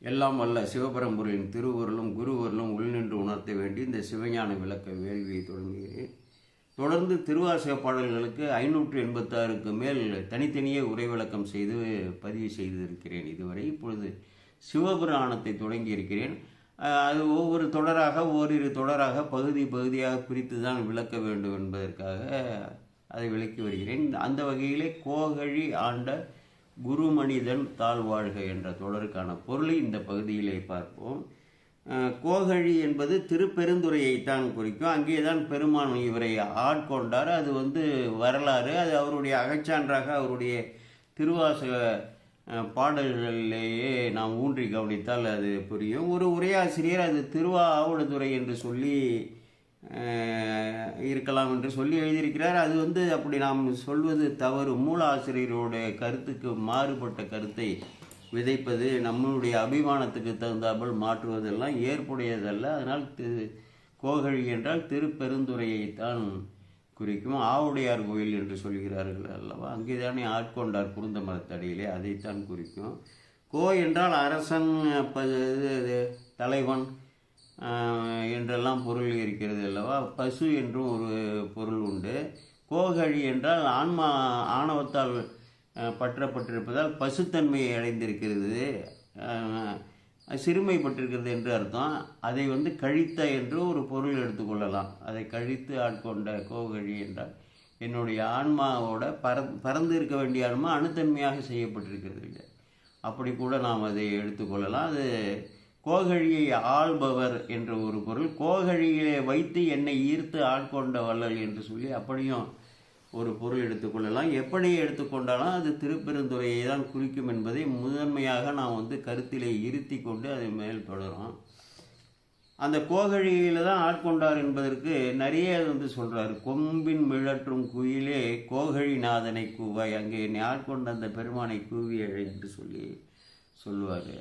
எல்லாம் வல்ல சிவபரம்பொருளின் திருவருளும் குருவருளும் உள்நின்று உணர்த்த வேண்டி இந்த சிவஞான விளக்க வேள்வியை தொடங்குகிறேன். தொடர்ந்து திருவாசக பாடல்களுக்கு ஐநூற்று எண்பத்தாறுக்கு மேல் தனித்தனியே உரை விளக்கம் செய்து பதிவு செய்திருக்கிறேன் இதுவரை. இப்பொழுது சிவபுராணத்தை தொடங்கி இருக்கிறேன். அது ஒவ்வொரு தொடராக ஓரிரு தொடராக பகுதி பகுதியாக பிரித்து தான் விளக்க வேண்டும் என்பதற்காக அதை விளக்கி வருகிறேன். அந்த வகையிலே கோகழி ஆண்ட குருமனிதன் தாழ்வாழ்க என்ற தொடருக்கான பொருளை இந்த பகுதியிலே பார்ப்போம். கோகழி என்பது திருப்பெருந்துறையைத்தான் குறிக்கும். அங்கே தான் பெருமான் இவரை ஆட்கொண்டார். அது வந்து வரலாறு. அது அவருடைய அகச்சான்றாக அவருடைய திருவாச பாடல்களிலேயே நாம் ஊன்றி கவனித்தால் அது புரியும். ஒரு உரையாசிரியர் அது திருவா திருவாவடுதுறை என்று சொல்லி இருக்கலாம் என்று சொல்லி எழுதியிருக்கிறார். அது வந்து அப்படி நாம் சொல்வது தவறு. மூல ஆசிரியருடைய கருத்துக்கு மாறுபட்ட கருத்தை விதைப்பது நம்மளுடைய அபிமானத்துக்கு தகுந்தாமல் மாற்றுவதெல்லாம் ஏற்புடையதல்ல. அதனால் திரு கோகழி என்றால் திருப்பெருந்துறையைத்தான் குறிக்கும். ஆவுடையார் கோயில் என்று சொல்கிறார்கள் அல்லவா? அங்கேதானே ஆட்கொண்டார் குருந்த மரத்தடியிலே அதைத்தான் குறிக்கும். கோ என்றால் அரசன் இது- தலைவன். என்றெல்லாம் பொருள் இருக்கிறது அல்லவா? பசு என்றும் ஒரு பொருள் உண்டு. கோகழி என்றால் ஆன்மா ஆணவத்தால் பற்றப்பட்டிருப்பதால் பசுத்தன்மையை அடைந்திருக்கிறது. சிறுமைப்பட்டிருக்கிறது என்று அர்த்தம். அதை வந்து கழித்த என்று ஒரு பொருள் எடுத்துக்கொள்ளலாம் அதை கழித்து ஆட்கொண்ட கோகழி என்றால் என்னுடைய ஆன்மாவோட பற பறந்து இருக்க வேண்டிய ஆன்மா அணுத்தன்மையாக செய்யப்பட்டிருக்கிறது. இல்லை அப்படி கூட நாம் அதை எடுத்துக்கொள்ளலாம் அது கோகழியை ஆள்பவர் என்ற ஒரு பொருள். கோகழியிலே வைத்து என்னை ஈர்த்து ஆட்கொண்ட வள்ளல் என்று சொல்லி அப்படியும் ஒரு பொருள் எடுத்துக்கொள்ளலாம் எப்படி எடுத்துக்கொண்டாலும் அது திருப்பெருந்துறையை தான் குறிக்கும் என்பதை முதன்மையாக நாம் வந்து கருத்திலே இருத்தி கொண்டு அதை மேல் தொடரும். அந்த கோகழியில தான் ஆட்கொண்டார் என்பதற்கு நிறைய வந்து சொல்றாரு. கொம்பின் மிழற்றும் குயிலே கோகழி நாதனை கூவாய். அங்கே என்னை ஆட்கொண்ட அந்த பெருமானை கூவியழை என்று சொல்லி சொல்லுவார்.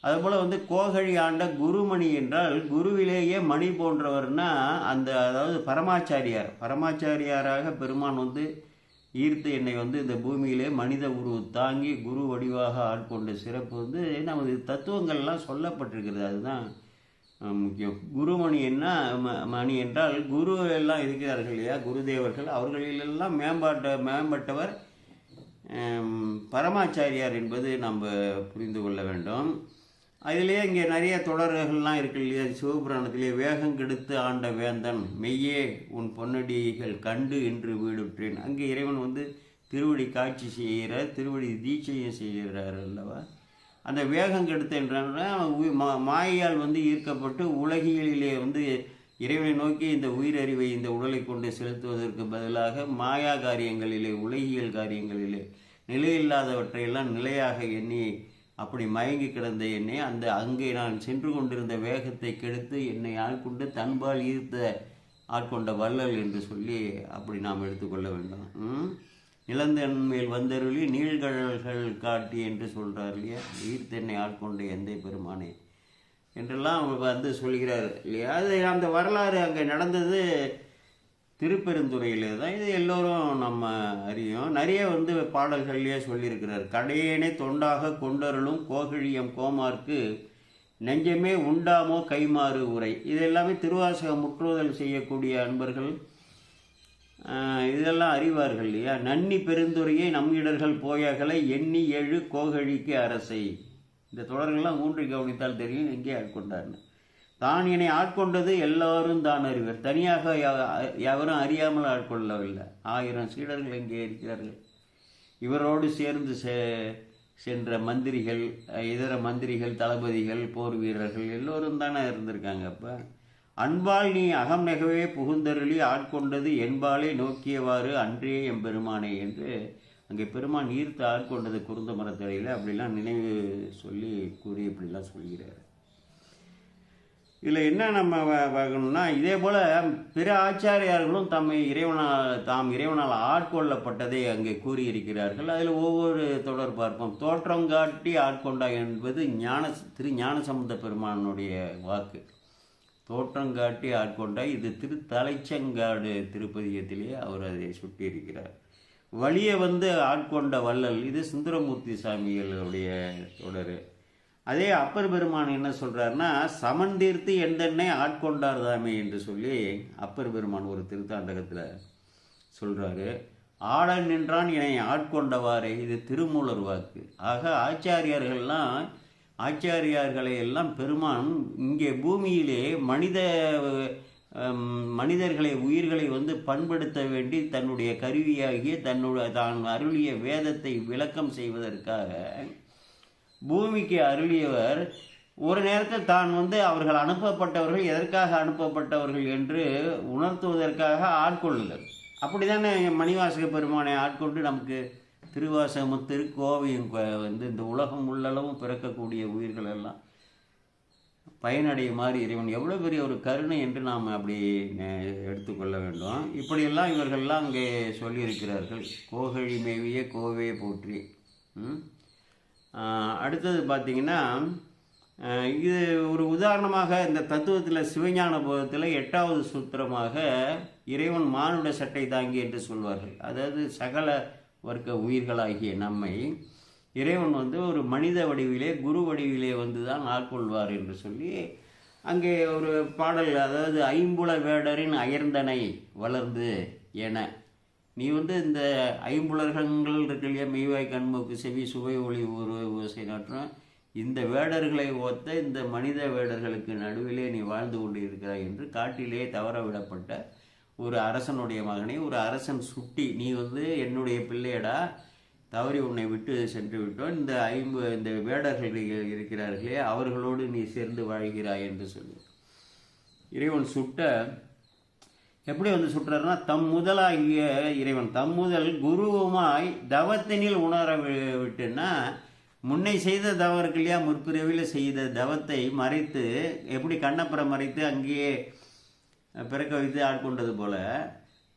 அதுபோல் வந்து கோகழி ஆண்ட குருமணி என்றால் குருவிலேயே மணி போன்றவர்னா அந்த அதாவது பரமாச்சாரியார். பரமாச்சாரியாராக பெருமான் வந்து ஈர்த்து என்னை வந்து இந்த பூமியிலே மனித உருவு தாங்கி குரு வடிவாக ஆட்கொண்ட சிறப்பு வந்து நமது தத்துவங்கள்லாம் சொல்லப்பட்டிருக்கிறது. அதுதான் முக்கியம். குருமணி என்ன ம- மணி என்றால் குரு எல்லாம் இருக்கிறார்கள் இல்லையா? குருதேவர்கள். அவர்களிலெல்லாம் மேம்பாட்ட மேம்பட்டவர் பரமாச்சாரியார் என்பது நம்ம புரிந்து கொள்ள வேண்டும். அதிலேயே இங்கே நிறைய தொடர்கள்லாம் இருக்கு இல்லையா? சிவபுராணத்திலே வேகம் கெடுத்து ஆண்ட வேந்தன் மெய்யே உன் பொன்னடிகள் கண்டு என்று வீடுற்றேன். அங்கே இறைவன் வந்து திருவடி காட்சி செய்கிறார் திருவடி தீட்சையும் செய்கிறார் அல்லவா? அந்த வேகம் கெடுத்து மாயால் மா- மாயையால் வந்து ஈர்க்கப்பட்டு உலகியலிலே வந்து இறைவனை நோக்கி இந்த உயிரறிவை இந்த உடலை கொண்டு செலுத்துவதற்கு பதிலாக மாயா காரியங்களிலே உலகியல் காரியங்களிலே நிலையில்லாதவற்றையெல்லாம் நிலையாக எண்ணி அப்படி மயங்கி கிடந்த என்னை அந்த அங்கே நான் சென்று கொண்டிருந்த வேகத்தை கெடுத்து என்னை ஆட்கொண்டு தன்பால் ஈர்த்த ஆட்கொண்ட வள்ளல் என்று சொல்லி அப்படி நாம் எடுத்துக்கொள்ள வேண்டும். நிலந்தன் மேல் வந்தருளி நீழ்கழல்கள் காட்டி என்று சொல்கிறார் இல்லையா? ஈர்த்தென்னை ஆட்கொண்ட எந்தை பெருமானே என்றெல்லாம் அவர் வந்து சொல்கிறார் இல்லையா? அது அந்த வரலாறு அங்கே நடந்தது திருப்பெருந்துறையிலே தான் இது எல்லோரும் நம்ம அறியும். நிறைய வந்து பாடல்கள்லேயே சொல்லியிருக்கிறார். கடையேனே தொண்டாக கொண்டருளும் கோகிழியம் கோமார்க்கு நெஞ்சமே உண்டாமோ கைமாறு உரை. இது எல்லாமே திருவாசகம் முற்றுதல் செய்யக்கூடிய அன்பர்கள் இதெல்லாம் அறிவார்கள் இல்லையா? நன்னி பெருந்துரையை நம் இடர்கள் போயகலை எண்ணி எழு கோகழிக்கு அரசை. இந்த தொடர்கள்லாம் ஊன்றி கவனித்தால் தெரியும் எங்கே ஆட்கொண்டார்னு. தான் என்னை ஆட்கொண்டது எல்லாரும் தான் அறிவர். தனியாக யா- எவரும் அறியாமல் ஆட்கொள்ளவில்லை. ஆயிரம் சீடர்கள் எங்கே இருக்கிறார்கள். இவரோடு சேர்ந்து செ- சென்ற மந்திரிகள் இதர மந்திரிகள் தளபதிகள் போர் வீரர்கள் எல்லோரும் தானே இருந்திருக்காங்க அப்போ? அன்பால் நீ அகம் நெகவே புகுந்தருளி ஆட்கொண்டது என்பாலே நோக்கியவாறு அன்றே எம்பெருமானே என்று அங்கே பெருமான் ஈர்த்து ஆட்கொண்டது குருந்த மரத்தடையில் அப்படிலாம் நினைவு சொல்லி கூறி இப்படிலாம் சொல்கிறார். இதில் என்ன நம்ம பார்க்கணும்னா இதே போல் பிற ஆச்சாரியார்களும் தம்மை இறைவனால் தாம் இறைவனால் ஆட்கொள்ளப்பட்டதை அங்கே கூறியிருக்கிறார்கள். அதில் ஒவ்வொரு தொடர் பார்ப்போம். தோற்றம் காட்டி ஆட்கொண்டா என்பது ஞான திரு ஞானசம்பந்த பெருமானுடைய வாக்கு. தோற்றம் காட்டி ஆட்கொண்டா இது திரு தலைச்சங்காடு திருப்பதியத்திலே அவர் அதை சுட்டியிருக்கிறார். வழியை வந்து ஆட்கொண்ட வள்ளல் இது சுந்தரமூர்த்தி சாமிகளுடைய தொடர். அதே அப்பர் பெருமான் என்ன சொல்கிறாருன்னா சமன் தீர்த்து எந்தெண்ணை ஆட்கொண்டார் தாமே? என்று சொல்லி அப்பர் பெருமான் ஒரு திருத்தாண்டகத்தில் சொல்கிறாரு ஆட நின்றான் என்னை ஆட்கொண்டவாறே. இது திருமூலர் வாக்கு. ஆக ஆச்சாரியார்கள்லாம் ஆச்சாரியார்களை எல்லாம் பெருமான் இங்கே பூமியிலே மனித மனிதர்களை உயிர்களை வந்து பண்படுத்த வேண்டி தன்னுடைய கருவியாகிய தன்னுடைய தான் அருளிய வேதத்தை விளக்கம் செய்வதற்காக பூமிக்கு அருளியவர் ஒரு நேரத்தில் தான் வந்து அவர்கள் அனுப்பப்பட்டவர்கள் எதற்காக அனுப்பப்பட்டவர்கள் என்று உணர்த்துவதற்காக ஆட்கொள்ளுதல். அப்படிதானே மணிவாசக பெருமானை ஆட்கொண்டு நமக்கு திருவாசகமும் திருக்கோவையும் வந்து இந்த உலகம் உள்ளளவும் பிறக்கக்கூடிய உயிர்கள் எல்லாம் பயனடையுமாறு இறைவன் எவ்வளோ பெரிய ஒரு கருணை என்று நாம் அப்படி எடுத்துக்கொள்ள வேண்டும். இப்படியெல்லாம் இவர்கள்லாம் அங்கே சொல்லியிருக்கிறார்கள். கோகழி மேவிய கோவையை போற்றி ம்? அடுத்தது பார்த்தீங்கன்னா இது ஒரு உதாரணமாக இந்த தத்துவத்தில் சிவஞான போதத்தில் எட்டாவது சூத்திரமாக இறைவன் மானுட சட்டை தாங்கி என்று சொல்வார்கள். அதாவது சகல வர்க்க உயிர்களாகிய நம்மை இறைவன் வந்து ஒரு மனித வடிவிலே குரு வடிவிலே வந்து தான் ஆட்கொள்வார் என்று சொல்லி அங்கே ஒரு பாடல் அதாவது ஐம்புல வேடரின் அயர்ந்தனை வளர்ந்து என நீ வந்து இந்த ஐம்புலர்கள் இருக்கு இல்லையா? மெய்வாய் கண்மூக்கு செவி சுவை ஒளி ஒரு ஓசை நாற்றம். இந்த வேடர்களை ஒத்த இந்த மனித வேடர்களுக்கு நடுவிலே நீ வாழ்ந்து கொண்டு இருக்கிறாய் என்று காட்டிலே தவற விடப்பட்ட ஒரு அரசனுடைய மகனை ஒரு அரசன் சுட்டி. நீ வந்து என்னுடைய பிள்ளையடா. தவறி உன்னை விட்டு சென்று விட்டோம். இந்த ஐம்பு இந்த வேடர்கள் இருக்கிறார்களே அவர்களோடு நீ சேர்ந்து வாழ்கிறாய் என்று சொல்லி. இறைவன் சுட்ட எப்படி வந்து சுட்டுறாருன்னா தம் முதலாகிய இறைவன் தம் முதல் குருவுமாய் தவத்தினில் உணர விட்டுன்னா முன்னை செய்த தவம் இருக்கு இல்லையா முற்பிறவியில் செய்த தவத்தை மறைத்து எப்படி கண்ணப்புறம் மறைத்து அங்கேயே பிறக்க வைத்து ஆட்கொண்டது போல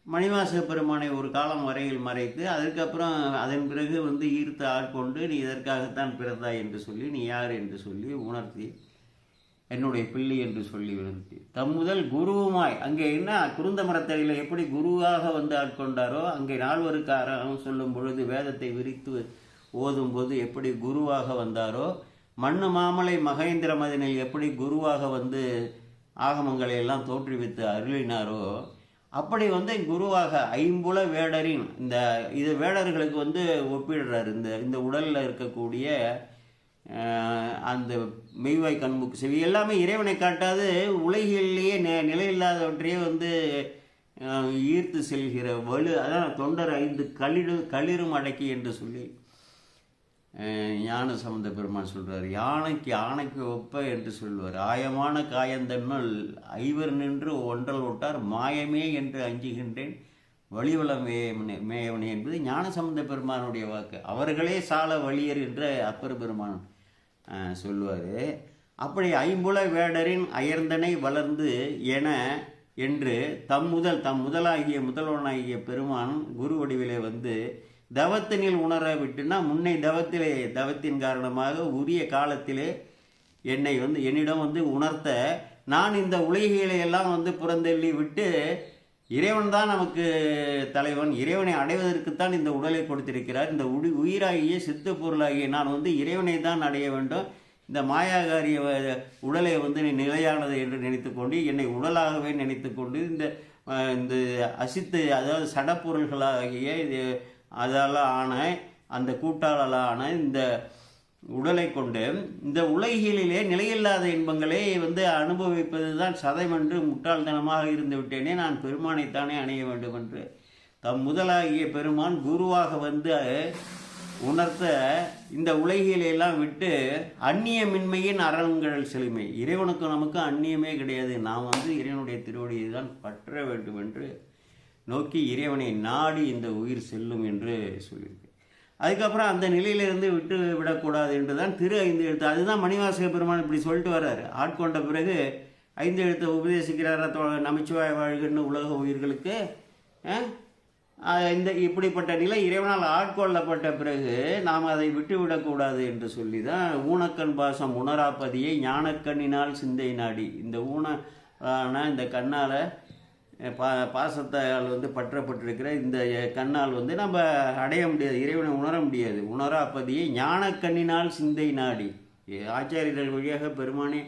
மணிவாச பெருமானை ஒரு காலம் வரையில் மறைத்து அதுக்கப்புறம் அதன் பிறகு வந்து ஈர்த்து ஆட்கொண்டு நீ இதற்காகத்தான் பிறந்தாய் என்று சொல்லி நீ யார் என்று சொல்லி உணர்த்தி என்னுடைய பிள்ளை என்று சொல்லி விழுந்து. தம் முதல் குருவுமாய். அங்கே என்ன? குருந்த மரத்தடியில் எப்படி குருவாக வந்து ஆட்கொண்டாரோ அங்கே நால்வருக்காரன் சொல்லும் பொழுது வேதத்தை விரித்து ஓதும் போது எப்படி குருவாக வந்தாரோ மண்ணு மாமலை மகேந்திர மதினில் எப்படி குருவாக வந்து ஆகமங்களை எல்லாம் தோற்றுவித்து அருளினாரோ அப்படி வந்து குருவாக ஐம்புல வேடரின் இந்த இது வேடர்களுக்கு வந்து ஒப்பிடுறார். இந்த இந்த உடலில் இருக்கக்கூடிய அந்த மெய்வாய் கண்முக்கு செவி எல்லாமே இறைவனை காட்டாது உலகிலேயே நி நிலையில்லாதவற்றையே வந்து ஈர்த்து செல்கிற வலு அதான் தொண்டர் ஐந்து களிடு களிரும் அடக்கி என்று சொல்லி ஞான சம்பந்த பெருமான் சொல்கிறார் யானைக்கு ஆணைக்கு ஒப்ப என்று சொல்வார் ஆயமான காயந்தன்னுள் ஐவர் நின்று ஒன்றல் விட்டார் மாயமே என்று அஞ்சுகின்றேன் வழிவளம் மேயவனே என்பது என்பது ஞானசம்பந்த பெருமானுடைய வாக்கு. அவர்களே சால வழியர் என்ற அப்பர் பெருமான். சொல்லுவார். அப்படி ஐம்புல வேடரின் அயர்ந்தனை வளர்ந்து என என்று தம் முதல் தம் முதலாகிய முதல்வனாகிய பெருமான் குரு வடிவிலே வந்து தவத்தினில் உணர விட்டுனா முன்னை தவத்திலே தவத்தின் காரணமாக உரிய காலத்திலே என்னை வந்து என்னிடம் வந்து உணர்த்த நான் இந்த உலகிகளை எல்லாம் வந்து புறந்தள்ளி விட்டு இறைவன் தான் நமக்கு தலைவன். இறைவனை அடைவதற்குத்தான் இந்த உடலை கொடுத்திருக்கிறார். இந்த உடி உயிராகிய சித்த பொருளாகிய நான் வந்து இறைவனை தான் அடைய வேண்டும். இந்த மாயாகாரிய உடலை வந்து நீ நிலையானது என்று நினைத்துக்கொண்டு என்னை உடலாகவே நினைத்துக்கொண்டு இந்த இந்த அசித்து அதாவது சடப்பொருள்களாகிய இது அதால் ஆன அந்த கூட்டாளால் ஆன இந்த உடலை கொண்டு இந்த உலகிலே நிலையில்லாத இன்பங்களை வந்து அனுபவிப்பது தான் சதைமென்று முட்டாள்தனமாக இருந்து விட்டேனே நான் பெருமானைத்தானே அணைய வேண்டும் என்று. தம் முதலாகிய பெருமான் குருவாக வந்து உணர்த்த இந்த உலகிலெல்லாம் விட்டு அந்நியமின்மையின் அறங்கள் செழுமை. இறைவனுக்கும் நமக்கு அந்நியமே கிடையாது. நாம் வந்து இறைவனுடைய திருவடியை தான் பற்ற வேண்டும் என்று நோக்கி இறைவனை நாடி இந்த உயிர் செல்லும் என்று சொல்லியிருக்கு அதுக்கப்புறம் அந்த நிலையிலிருந்து விட்டு விடக்கூடாது என்று தான் திரு ஐந்து எழுத்து. அதுதான் மணிவாசக பெருமான் இப்படி சொல்லிட்டு வர்றாரு. ஆட்கொண்ட பிறகு ஐந்து எழுத்தை உபதேசிக்கிறார நமச்சிவாய வாழ்கன்னு உலக உயிர்களுக்கு இந்த இப்படிப்பட்ட நிலை இறைவனால் ஆட்கொள்ளப்பட்ட பிறகு நாம் அதை விட்டு விடக்கூடாது என்று சொல்லி தான் ஊனக்கண் பாசம் உணராப்பதியை ஞானக்கண்ணினால் சிந்தை நாடி. இந்த ஊன ஆனால் இந்த கண்ணால் பா பாசத்தால் வந்து பற்றப்பட்டிருக்கிற இந்த கண்ணால் வந்து நம்ம அடைய முடியாது இறைவனை உணர முடியாது. உணராப்பதியை ஞானக்கண்ணினால் சிந்தை நாடி. ஆச்சாரியர்கள் வழியாக பெருமானே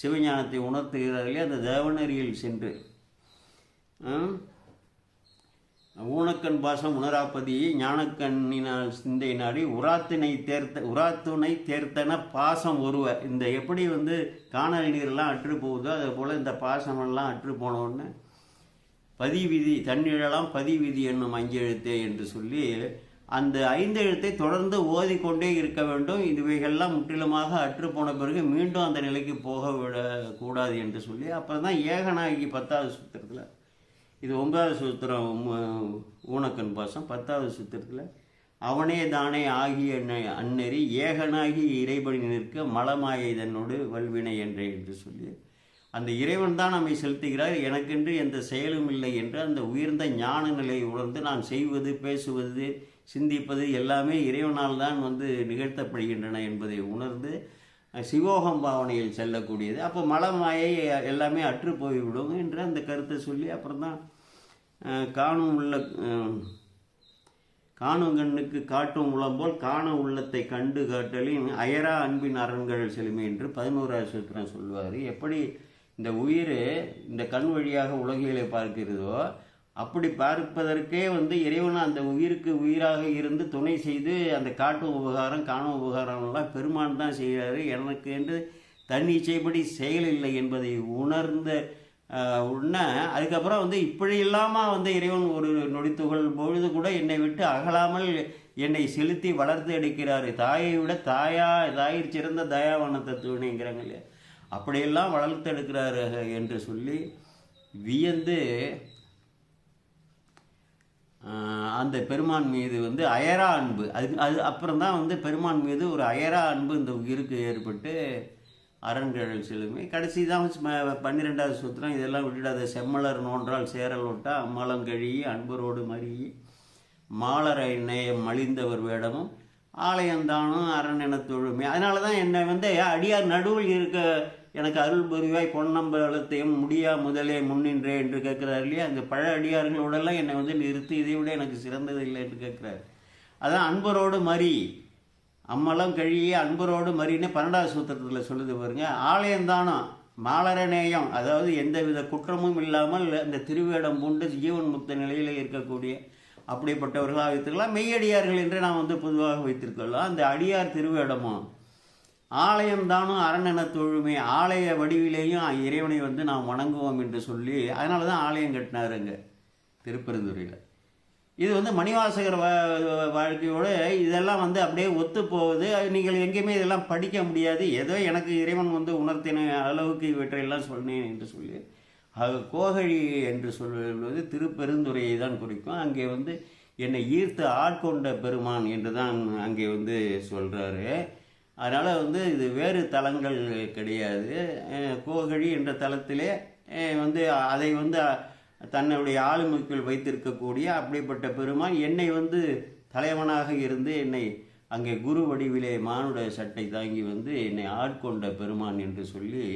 சிவஞானத்தை உணர்த்துகிறார்களே அந்த தேவனரியில் சென்று. ஊனக்கண் பாசம் உணராப்பதி ஞானக்கண்ணினால் சிந்தை நாடி. உராத்தினை தேர்த்த உராத்துணை தேர்த்தன பாசம் ஒருவ இந்த எப்படி வந்து காணல் நீர்லாம் அற்று போகுதோ அதே போல் இந்த பாசமெல்லாம் அற்று போன பதிவிதி தன்னிழலாம் பதிவிதி என்னும் அஞ்செழுத்தே என்று சொல்லி அந்த ஐந்தெழுத்தை தொடர்ந்து ஓதிக்கொண்டே இருக்க வேண்டும். இதுவைகள்லாம் முற்றிலுமாக அற்று போன பிறகு மீண்டும் அந்த நிலைக்கு போக விடக்கூடாது என்று சொல்லி அப்புறம் தான் ஏகநாயகி பத்தாவது சூத்திரத்தில் இது ஒன்பதாவது சூத்திரம் ஊனக்கன் பாசம் பத்தாவது சூத்திரத்தில் அவனே தானே ஆகிய அன்னறி ஏகனாகி இறைபடி நிற்க மலமாயை தன்னோடு வல்வினை என்றே என்று சொல்லி அந்த இறைவன் தான் நம்மை செலுத்துகிறார். எனக்கென்று எந்த செயலும் இல்லை என்று அந்த உயர்ந்த ஞான நிலையை உணர்ந்து நான் செய்வது பேசுவது சிந்திப்பது எல்லாமே இறைவனால் தான் வந்து நிகழ்த்தப்படுகின்றன என்பதை உணர்ந்து சிவோகம் பாவனையில் செல்லக்கூடியது. அப்போ மலமாயை எல்லாமே அற்று போய்விடும் என்று அந்த கருத்தை சொல்லி அப்புறம் தான் காணும் உள்ள காணும் கண்ணுக்கு காட்டும் உளம் போல் காண உள்ளத்தை கண்டு காட்டலின் அயரா அன்பின் அரண்கள் செலுமை என்று பதினோராவது சூத்திரம் சொல்லுவார். எப்படி இந்த உயிர் இந்த கண் வழியாக உலகிலே பார்க்கிறதோ அப்படி பார்ப்பதற்கே வந்து இறைவன் அந்த உயிருக்கு உயிராக இருந்து துணை செய்து அந்த காட்டும் உபகாரம் காணும் உபகாரம்லாம் பெருமான் தான் செய்கிறாரு. எனக்கு என்று தன்னிச்சைப்படி செயல் இல்லை என்பதை உணர்ந்த உடனே அதுக்கப்புறம் வந்து இப்படி இல்லாமல் வந்து இறைவன் ஒரு நொடித்துகள் பொழுது கூட என்னை விட்டு அகலாமல் என்னை செலுத்தி வளர்த்து எடுக்கிறார். தாயை விட தாயா தாயிற் சிறந்த தயாவான தத்துவனைங்கிறாங்க இல்லையா? அப்படியெல்லாம் வளர்த்தெடுக்கிறாரு என்று சொல்லி வியந்து அந்த பெருமான் மீது வந்து அயரா அன்பு. அது அது அப்புறம் தான் வந்து பெருமான் மீது ஒரு அயரா அன்பு இந்த உயிருக்கு ஏற்பட்டு அரண்கிழல் செல்லுமே கடைசி தான் பன்னிரெண்டாவது சூத்திரம் இதெல்லாம் விட்டுடாத செம்மலர் நோன்றால் சேரல் விட்டா அம்மலம் கழுகி அன்பரோடு மறியி மாலரை நேயம் மலிந்தவர் வேடமும் ஆலயந்தானும் அரண் என தொழுமே அதனால தான் என்னை வந்து அடியார் நடுவில் இருக்க எனக்கு அருள் புரிவாய் பொன்னம்பலத்தையும் முடியா முதலே முன்னின்றே என்று கேட்கிறார் இல்லையா? அந்த பழ அடியார்களோடெல்லாம் என்னை வந்து நிறுத்தி இதை விட எனக்கு சிறந்தது இல்லை என்று கேட்கிறார். அதான் அன்பரோடு மறி. அம்மலம் கழிய அன்பரோடு மறின்னு பன்னெண்டாவது சூத்திரத்தில் சொல்லுது பாருங்க. ஆலயந்தானம் மாலரநேயம் அதாவது எந்தவித குற்றமும் இல்லாமல் அந்த திருவேடம் பூண்டு ஜீவன் முக்த நிலையில் இருக்கக்கூடிய அப்படிப்பட்டவர்களாக வைத்திருக்கலாம் மெய்யடியார்கள் என்று நாம் வந்து பொதுவாக வைத்திருக்கலாம் அந்த அடியார் திருவேடமும் ஆலயம் தானும் அரணென தொழுமே ஆலய வடிவிலேயும் இறைவனை வந்து நாம் வணங்குவோம் என்று சொல்லி அதனால தான் ஆலயம் கட்டினாருங்க திருப்பெருந்துறையில். இது வந்து மணிவாசகர் வா- இதெல்லாம் வந்து அப்படியே ஒத்து போகுது. அது நீங்கள் எங்கேயுமே இதெல்லாம் படிக்க முடியாது. ஏதோ எனக்கு இறைவன் வந்து உணர்த்தின அளவுக்கு இவற்றையெல்லாம் சொன்னேன் என்று சொல்லி அது கோகழி என்று சொல்வது திருப்பெருந்துறையை தான் குறிக்கும். அங்கே வந்து என்னை ஈர்த்து ஆட்கொண்ட பெருமான் என்று தான் அங்கே வந்து சொல்கிறாரு அதனால் வந்து இது வேறு தலங்கள் கிடையாது. கோகழி என்ற தலத்திலே வந்து அதை வந்து தன்னுடைய ஆளுமைக்குள் வைத்திருக்கக்கூடிய அப்படிப்பட்ட பெருமான் என்னை வந்து தலைவனாக இருந்து என்னை அங்கே குரு வடிவிலே மானுட சட்டை தாங்கி வந்து என்னை ஆட்கொண்ட பெருமான் என்று சொல்லி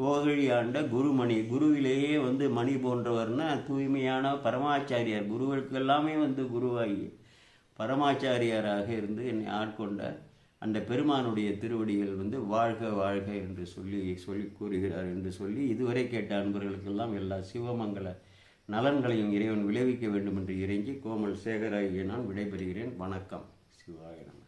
கோகழி ஆண்ட குருமணி குருவிலேயே வந்து மணி போன்றவர்னா தூய்மையான பரமாச்சாரியார். குருவர்களுக்கு எல்லாமே வந்து குருவாகி பரமாச்சாரியாராக இருந்து என்னை ஆட்கொண்ட அந்த பெருமானுடைய திருவடிகள் வந்து வாழ்க வாழ்க என்று சொல்லி சொல்லி கூறுகிறார் என்று சொல்லி இதுவரை கேட்ட அன்பர்களுக்கெல்லாம் எல்லா சிவமங்கல நலன்களையும் இறைவன் விளைவிக்க வேண்டும் என்று இறங்கி கோமல் சேகராகிய நான் விடைபெறுகிறேன். வணக்கம். சிவாயனம்